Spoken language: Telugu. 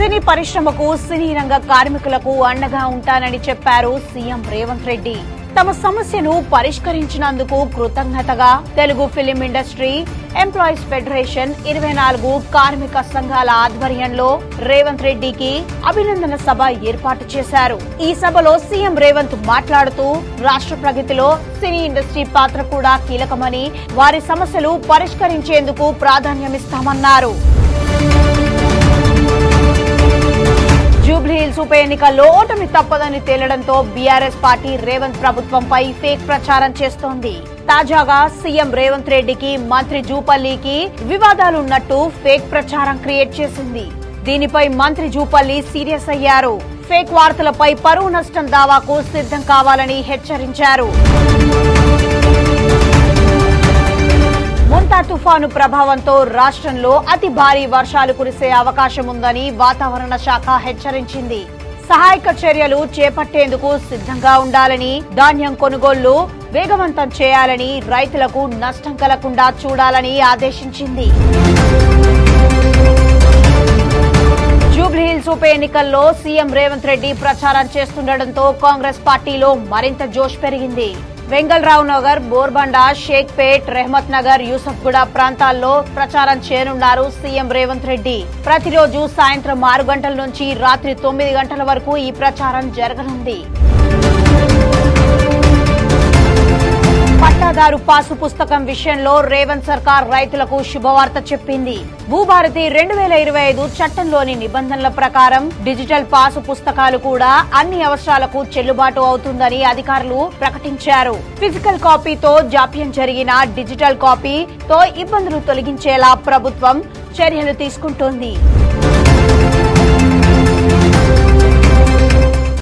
సినీ పరిశ్రమకు సినీ రంగ కార్మికులకు అండగా ఉంటానని చెప్పారు సీఎం రేవంత్ రెడ్డి. తమ సమస్యను పరిష్కరించినందుకు కృతజ్ఞతగా Telugu film industry employees federation ఇరవై నాలుగు కార్మిక సంఘాల ఆధ్వర్యంలో రేవంత్ రెడ్డికి అభినందన సభ ఏర్పాటు చేశారు. ఈ సభలో సీఎం రేవంత్ మాట్లాడుతూ రాష్ట్ర ప్రగతిలో సినీ ఇండస్ట్రీ పాత్ర కూడా కీలకమని వారి సమస్యలు పరిష్కరించేందుకు ప్రాధాన్యమిస్తామన్నారు. జూబ్లీహిల్స్ ఉప ఎన్నికల్లో ఓటమి తప్పదని తేలడంతో బీఆర్ఎస్ పార్టీ రేవంత్ ప్రభుత్వంపై ఫేక్ ప్రచారం చేస్తోంది. తాజాగా సీఎం రేవంత్ రెడ్డికి మంత్రి జూపల్లికి వివాదాలున్నట్టు ఫేక్ ప్రచారం క్రియేట్ చేసింది. దీనిపై మంత్రి జూపల్లి సీరియస్ అయ్యారు. ఫేక్ వార్తలపై పరువు నష్టం దావాకు సిద్ధం కావాలని హెచ్చరించారు. ముంతా తుఫాను ప్రభావంతో రాష్ట్రంలో అతి భారీ వర్షాలు కురిసే అవకాశం ఉందని వాతావరణ శాఖ హెచ్చరించింది. సహాయక చర్యలు చేపట్టేందుకు సిద్ధంగా ఉండాలని ధాన్యం కొనుగోళ్ళు వేగవంతం చేయాలని రైతులకు నష్టం కలగకుండా చూడాలని ఆదేశించింది. జూబ్లీహిల్స్ ఉప ఎన్నికల్లో సీఎం రేవంత్ రెడ్డి ప్రచారం చేస్తుండటంతో కాంగ్రెస్ పార్టీలో మరింత జోష్ పెరిగింది. వెంగళరావు నగర్ బోర్బండా షేక్పేట్ రెహమత్ నగర్ యూసఫ్గూడ ప్రాంతాల్లో ప్రచారం చేయనున్నారు సీఎం రేవంత్ రెడ్డి. ప్రతిరోజు సాయంత్రం ఆరు గంటల నుంచి రాత్రి తొమ్మిది గంటల వరకు ఈ ప్రచారం జరగనుంది. పట్టాదారు పాసు పుస్తకం విషయంలో రేవంత్ సర్కార్ రైతులకు శుభవార్త చెప్పింది. భూభారతి రెండు వేల ఇరవై ఐదు చట్టంలోని నిబంధనల ప్రకారం డిజిటల్ పాసు పుస్తకాలు కూడా అన్ని అవసరాలకు చెల్లుబాటు అవుతుందని అధికారులు ప్రకటించారు. ఫిజికల్ కాపీతో జాప్యం జరిగిన డిజిటల్ కాపీతో ఇబ్బందులు తొలగించేలా ప్రభుత్వం చర్యలు తీసుకుంటోంది.